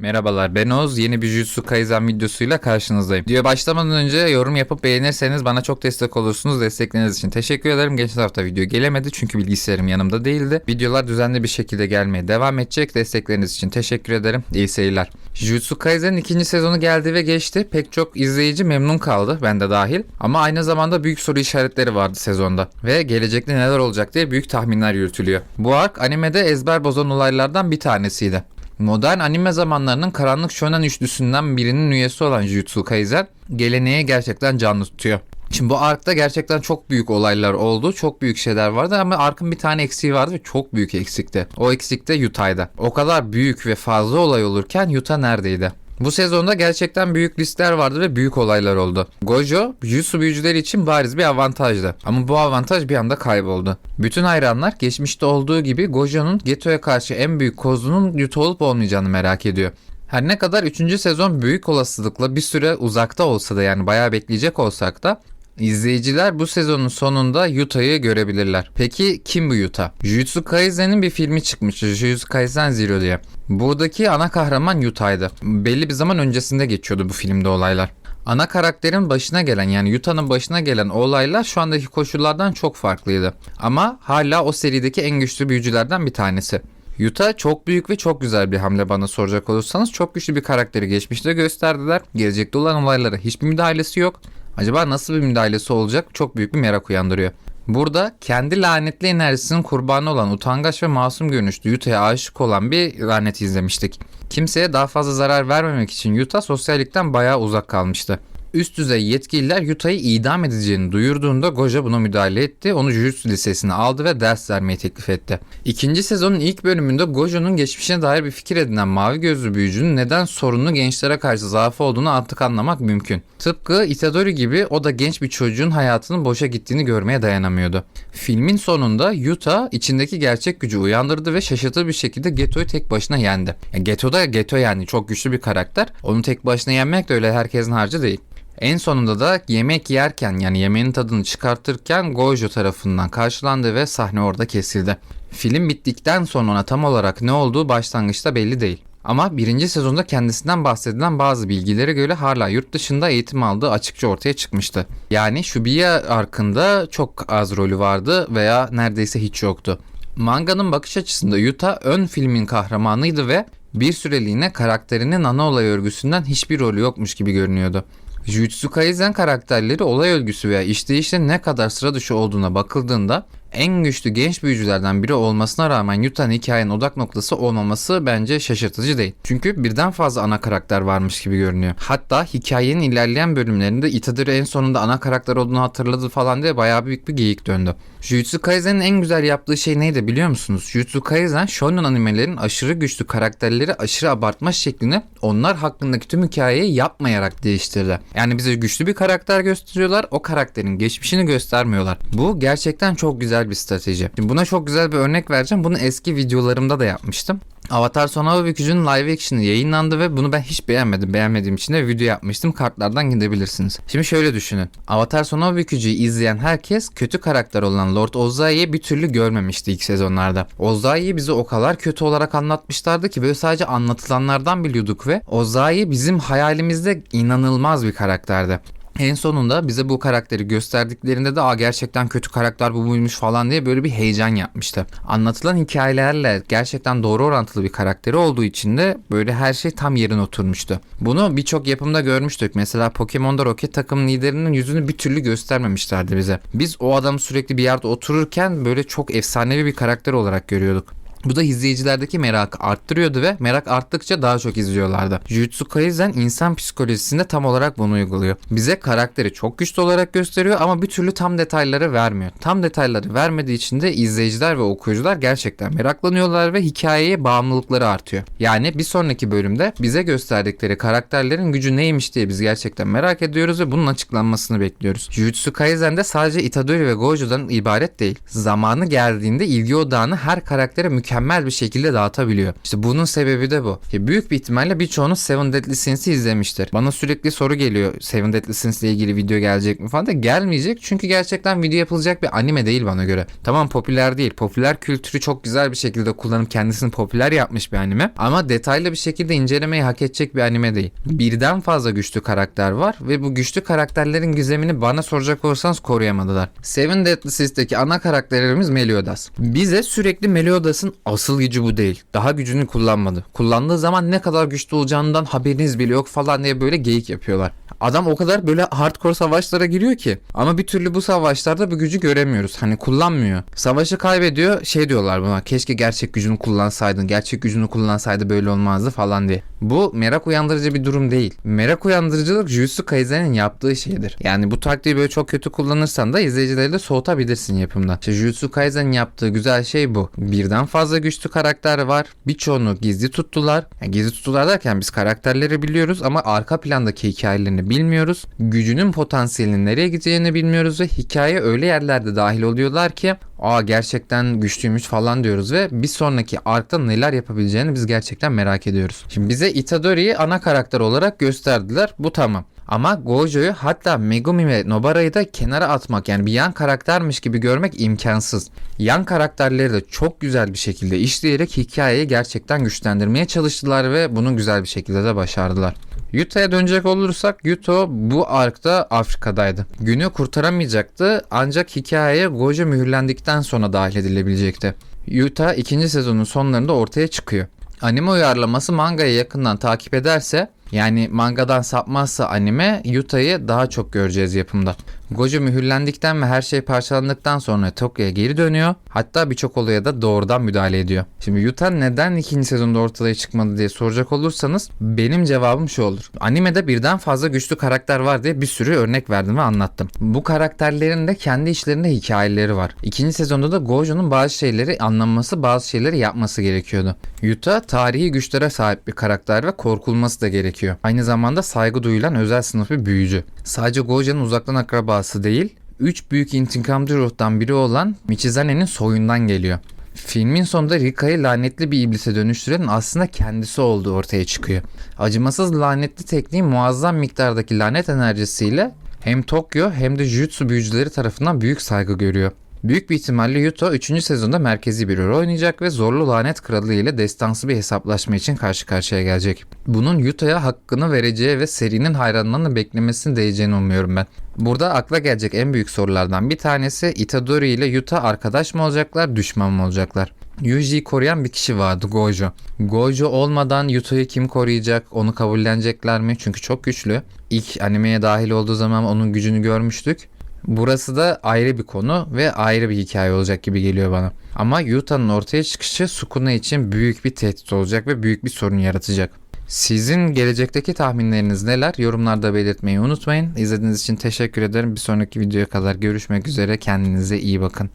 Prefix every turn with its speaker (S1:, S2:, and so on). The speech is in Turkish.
S1: Merhabalar ben Oğuz. Yeni bir Jujutsu Kaisen videosuyla karşınızdayım. Videoya başlamadan önce yorum yapıp beğenirseniz bana çok destek olursunuz. Destekleriniz için teşekkür ederim. Geçen hafta video gelemedi çünkü bilgisayarım yanımda değildi. Videolar düzenli bir şekilde gelmeye devam edecek. Destekleriniz için teşekkür ederim. İyi seyirler. Jujutsu Kaisen'in ikinci sezonu geldi ve geçti. Pek çok izleyici memnun kaldı. Ben de dahil. Ama aynı zamanda büyük soru işaretleri vardı sezonda. Ve gelecekte neler olacak diye büyük tahminler yürütülüyor. Bu ark animede ezber bozan olaylardan bir tanesiydi. Modern anime zamanlarının karanlık shonen üçlüsünden birinin üyesi olan Jujutsu Kaisen geleneği gerçekten canlı tutuyor. Şimdi bu arkta gerçekten çok büyük olaylar oldu. Çok büyük şeyler vardı ama arkın bir tane eksiği vardı ve çok büyük eksikti. O eksikte Yuta'ydı. O kadar büyük ve fazla olay olurken Yuta neredeydi? Bu sezonda gerçekten büyük listeler vardı ve büyük olaylar oldu. Gojo, Jutsu büyücüleri için bariz bir avantajdı. Ama bu avantaj bir anda kayboldu. Bütün hayranlar geçmişte olduğu gibi Gojo'nun Geto'ya karşı en büyük kozunun Yuta olup olmayacağını merak ediyor. Her ne kadar 3. sezon büyük olasılıkla bir süre uzakta olsa da yani bayağı bekleyecek olsak da İzleyiciler bu sezonun sonunda Yuta'yı görebilirler. Peki kim bu Yuta? Jujutsu Kaisen'in bir filmi çıkmıştı. Jujutsu Kaisen Zero diye. Buradaki ana kahraman Yuta'ydı. Belli bir zaman öncesinde geçiyordu bu filmde olaylar. Ana karakterin başına gelen yani Yuta'nın başına gelen olaylar şu andaki koşullardan çok farklıydı. Ama hala o serideki en güçlü büyücülerden bir tanesi. Yuta çok büyük ve çok güzel bir hamle bana soracak olursanız. Çok güçlü bir karakteri geçmişte gösterdiler. Gelecekte olan olaylara hiçbir müdahalesi yok. Acaba nasıl bir müdahalesi olacak çok büyük bir merak uyandırıyor. Burada kendi lanetli enerjisinin kurbanı olan utangaç ve masum görünüşlü Yuta'ya aşık olan bir lanet izlemiştik. Kimseye daha fazla zarar vermemek için Yuta sosyallikten bayağı uzak kalmıştı. Üst düzey yetkililer Yuta'yı idam edeceğini duyurduğunda Goja buna müdahale etti. Onu Jujutsu Lisesi'ne aldı ve ders vermeyi teklif etti. İkinci sezonun ilk bölümünde Goja'nın geçmişine dair bir fikir edinen mavi gözlü büyücünün neden sorunlu gençlere karşı zaafı olduğunu artık anlamak mümkün. Tıpkı Itadori gibi o da genç bir çocuğun hayatının boşa gittiğini görmeye dayanamıyordu. Filmin sonunda Yuta içindeki gerçek gücü uyandırdı ve şaşırtıcı bir şekilde Geto'yu tek başına yendi. Yani Geto'da Geto yani çok güçlü bir karakter. Onu tek başına yenmek de öyle herkesin harcı değil. En sonunda da yemek yerken yani yemeğin tadını çıkartırken Gojo tarafından karşılandı ve sahne orada kesildi. Film bittikten sonra tam olarak ne olduğu başlangıçta belli değil. Ama birinci sezonda kendisinden bahsedilen bazı bilgilere göre hala yurt dışında eğitim aldığı açıkça ortaya çıkmıştı. Yani Shubiya arkında çok az rolü vardı veya neredeyse hiç yoktu. Manga'nın bakış açısında Yuta ön filmin kahramanıydı ve bir süreliğine karakterinin ana olay örgüsünden hiçbir rolü yokmuş gibi görünüyordu. Jujutsu Kaisen karakterleri olay örgüsü veya işleyişte ne kadar sıra dışı olduğuna bakıldığında en güçlü genç büyücülerden biri olmasına rağmen Yuta'nın hikayenin odak noktası olmaması bence şaşırtıcı değil. Çünkü birden fazla ana karakter varmış gibi görünüyor. Hatta hikayenin ilerleyen bölümlerinde Itadori en sonunda ana karakter olduğunu hatırladı falan diye bayağı büyük bir geyik döndü. Jujutsu Kaisen'in en güzel yaptığı şey neydi biliyor musunuz? Jujutsu Kaisen shonen animelerin aşırı güçlü karakterleri aşırı abartma şeklini onlar hakkındaki tüm hikayeyi yapmayarak değiştirdi. Yani bize güçlü bir karakter gösteriyorlar o karakterin geçmişini göstermiyorlar. Bu gerçekten çok güzel bir strateji. Şimdi buna çok güzel bir örnek vereceğim. Bunu eski videolarımda da yapmıştım. Avatar Sonava Bükücü'nün live action'ı yayınlandı ve bunu ben hiç beğenmedim. Beğenmediğim için de video yapmıştım. Kartlardan gidebilirsiniz. Şimdi şöyle düşünün. Avatar Sonava Bükücü'yü izleyen herkes kötü karakter olan Lord Ozai'yi bir türlü görmemişti ilk sezonlarda. Ozai'yi bize o kadar kötü olarak anlatmışlardı ki böyle sadece anlatılanlardan biliyorduk ve Ozai bizim hayalimizde inanılmaz bir karakterdi. En sonunda bize bu karakteri gösterdiklerinde de Aa, gerçekten kötü karakter bu buymuş falan diye böyle bir heyecan yapmıştı. Anlatılan hikayelerle gerçekten doğru orantılı bir karakteri olduğu için de böyle her şey tam yerine oturmuştu. Bunu birçok yapımda görmüştük. Mesela Pokemon'da Rocket takım liderinin yüzünü bir türlü göstermemişlerdi bize. Biz o adamı sürekli bir yerde otururken böyle çok efsanevi bir karakter olarak görüyorduk. Bu da izleyicilerdeki merakı arttırıyordu ve merak arttıkça daha çok izliyorlardı. Jujutsu Kaisen insan psikolojisinde tam olarak bunu uyguluyor. Bize karakteri çok güçlü olarak gösteriyor ama bir türlü tam detayları vermiyor. Tam detayları vermediği için de izleyiciler ve okuyucular gerçekten meraklanıyorlar ve hikayeye bağımlılıkları artıyor. Yani bir sonraki bölümde bize gösterdikleri karakterlerin gücü neymiş diye biz gerçekten merak ediyoruz ve bunun açıklanmasını bekliyoruz. Jujutsu Kaisen'de sadece Itadori ve Gojo'dan ibaret değil. Zamanı geldiğinde ilgi odağını her karaktere mükemmel mükemmel bir şekilde dağıtabiliyor. İşte bunun sebebi de bu. Ya büyük bir ihtimalle birçoğunuz Seven Deadly Sins'i izlemiştir. Bana sürekli soru geliyor Seven Deadly Sins ile ilgili video gelecek mi falan da gelmeyecek. Çünkü gerçekten video yapılacak bir anime değil bana göre. Tamam popüler değil. Popüler kültürü çok güzel bir şekilde kullanıp kendisini popüler yapmış bir anime. Ama detaylı bir şekilde incelemeyi hak edecek bir anime değil. Birden fazla güçlü karakter var ve bu güçlü karakterlerin gizemini bana soracak olursanız koruyamadılar. Seven Deadly Sins'teki ana karakterlerimiz Meliodas. Bize sürekli Meliodas'ın asıl gücü bu değil. Daha gücünü kullanmadı. Kullandığı zaman ne kadar güçlü olacağından haberiniz bile yok falan diye böyle geyik yapıyorlar. Adam o kadar böyle hardcore savaşlara giriyor ki. Ama bir türlü bu savaşlarda bu gücü göremiyoruz. Hani kullanmıyor. Savaşı kaybediyor. Şey diyorlar buna. Keşke gerçek gücünü kullansaydın. Gerçek gücünü kullansaydı böyle olmazdı falan diye. Bu merak uyandırıcı bir durum değil. Merak uyandırıcılık Jujutsu Kaisen'in yaptığı şeydir. Yani bu taktiği böyle çok kötü kullanırsan da izleyicileri de soğutabilirsin yapımda. İşte Jujutsu Kaisen'in yaptığı güzel şey bu. Birden fazla güçlü karakter var. Birçoğunu gizli tuttular. Yani gizli tuttular derken biz karakterleri biliyoruz ama arka plandaki hikayelerini bilmiyoruz. Gücünün potansiyelinin nereye gideceğini bilmiyoruz ve hikaye öyle yerlerde dahil oluyorlar ki aa gerçekten güçlüymüş falan diyoruz ve bir sonraki arkta neler yapabileceğini biz gerçekten merak ediyoruz. Şimdi bize Itadori'yi ana karakter olarak gösterdiler. Bu tamam. Ama Gojo'yu hatta Megumi ve Nobara'yı da kenara atmak yani bir yan karaktermiş gibi görmek imkansız. Yan karakterleri de çok güzel bir şekilde işleyerek hikayeyi gerçekten güçlendirmeye çalıştılar ve bunu güzel bir şekilde de başardılar. Yuta'ya dönecek olursak Yuto bu arkta Afrika'daydı. Günü kurtaramayacaktı ancak hikayeye Gojo mühürlendikten sonra dahil edilebilecekti. Yuta ikinci sezonun sonlarında ortaya çıkıyor. Anime uyarlaması mangayı yakından takip ederse yani mangadan sapmazsa anime Yuta'yı daha çok göreceğiz yapımda. Gojo mühürlendikten ve her şey parçalandıktan sonra Tokyo'ya geri dönüyor. Hatta birçok olaya da doğrudan müdahale ediyor. Şimdi Yuta neden ikinci sezonda ortaya çıkmadı diye soracak olursanız benim cevabım şu olur. Animede birden fazla güçlü karakter var diye bir sürü örnek verdim ve anlattım. Bu karakterlerin de kendi içlerinde hikayeleri var. İkinci sezonda da Gojo'nun bazı şeyleri anlaması, bazı şeyleri yapması gerekiyordu. Yuta tarihi güçlere sahip bir karakter ve korkulması da gerekiyor. Aynı zamanda saygı duyulan özel sınıf bir büyücü. Sadece Gojo'nun uzaktan akrabası değil, üç büyük intikamcı ruhtan biri olan Michizane'nin soyundan geliyor. Filmin sonunda Rika'yı lanetli bir iblise dönüştüren aslında kendisi olduğu ortaya çıkıyor. Acımasız lanetli tekniği muazzam miktardaki lanet enerjisiyle hem Tokyo hem de Jutsu büyücüleri tarafından büyük saygı görüyor. Büyük bir ihtimalle Yuto 3. sezonda merkezi bir rol oynayacak ve Zorlu Lanet Kralı ile destansı bir hesaplaşma için karşı karşıya gelecek. Bunun Yuto'ya hakkını vereceği ve serinin hayranlarını beklemesini değeceğini umuyorum ben. Burada akla gelecek en büyük sorulardan bir tanesi Itadori ile Yuta arkadaş mı olacaklar, düşman mı olacaklar? Yuji'yi koruyan bir kişi vardı Gojo. Gojo olmadan Yuto'yu kim koruyacak? Onu kabullenecekler mi? Çünkü çok güçlü. İlk animeye dahil olduğu zaman onun gücünü görmüştük. Burası da ayrı bir konu ve ayrı bir hikaye olacak gibi geliyor bana. Ama Yuta'nın ortaya çıkışı Sukuna için büyük bir tehdit olacak ve büyük bir sorun yaratacak. Sizin gelecekteki tahminleriniz neler? Yorumlarda belirtmeyi unutmayın. İzlediğiniz için teşekkür ederim. Bir sonraki videoya kadar görüşmek üzere. Kendinize iyi bakın.